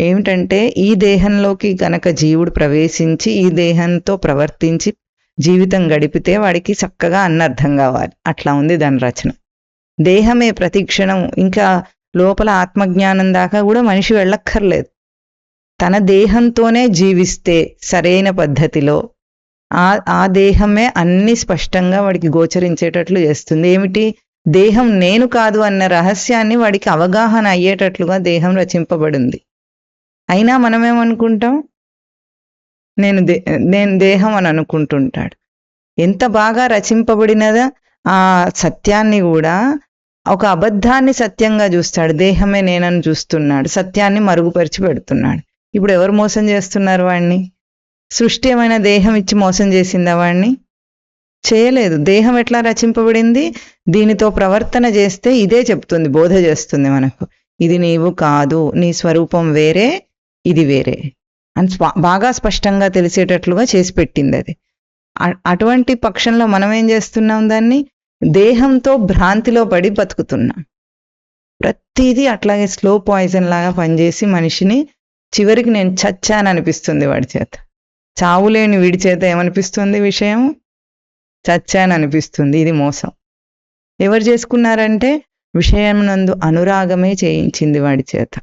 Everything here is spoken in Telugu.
ఏమిటంటే ఈ దేహంలోకి గనక జీవుడు ప్రవేశించి ఈ దేహంతో ప్రవర్తించి జీవితం గడిపితే వాడికి చక్కగా అన్నర్థం కావాలి. అట్లా ఉంది దాని రచన దేహమే ప్రతిక్షణం ఇంకా లోపల ఆత్మజ్ఞానం దాకా కూడా మనిషి వెళ్ళక్కర్లేదు. తన దేహంతోనే జీవిస్తే సరైన పద్ధతిలో ఆ ఆ దేహమే అన్ని స్పష్టంగా వాడికి గోచరించేటట్లు చేస్తుంది. ఏమిటి? దేహం నేను కాదు అన్న రహస్యాన్ని వాడికి అవగాహన అయ్యేటట్లుగా దేహం రచింపబడింది. అయినా మనమేమనుకుంటాం? నేను దే నేను దేహం అని అనుకుంటుంటాడు. ఎంత బాగా రచింపబడినదా ఆ సత్యాన్ని కూడా ఒక అబద్ధాన్ని సత్యంగా చూస్తాడు. దేహమే నేనని చూస్తున్నాడు. సత్యాన్ని మరుగుపరిచి పెడుతున్నాడు. ఇప్పుడు ఎవరు మోసం చేస్తున్నారు వాడిని సృష్టి ఏమైనా దేహం ఇచ్చి మోసం చేసిందా వాడిని చేయలేదు. దేహం ఎట్లా రచింపబడింది? దీనితో ప్రవర్తన చేస్తే ఇదే చెప్తుంది. బోధ చేస్తుంది మనకు. ఇది నీవు కాదు. నీ స్వరూపం వేరే. ఇది వేరే. అని బాగా స్పష్టంగా తెలిసేటట్లుగా చేసి పెట్టింది అది. అటువంటి పక్షంలో మనం ఏం చేస్తున్నాం దాన్ని? దేహంతో భ్రాంతిలో పడి బతుకుతున్నాం. ప్రతిదీ అట్లాగే స్లో పాయిజన్ లాగా పనిచేసి మనిషిని చివరికి నేను చచ్చాననిపిస్తుంది వాడి చేత. చావులేని వీడి చేత ఏమనిపిస్తుంది విషయం చచ్చాననిపిస్తుంది. ఇది మోసం. ఎవరు చేసుకున్నారంటే విషయం నందు అనురాగమే చేయించింది వాడి చేత.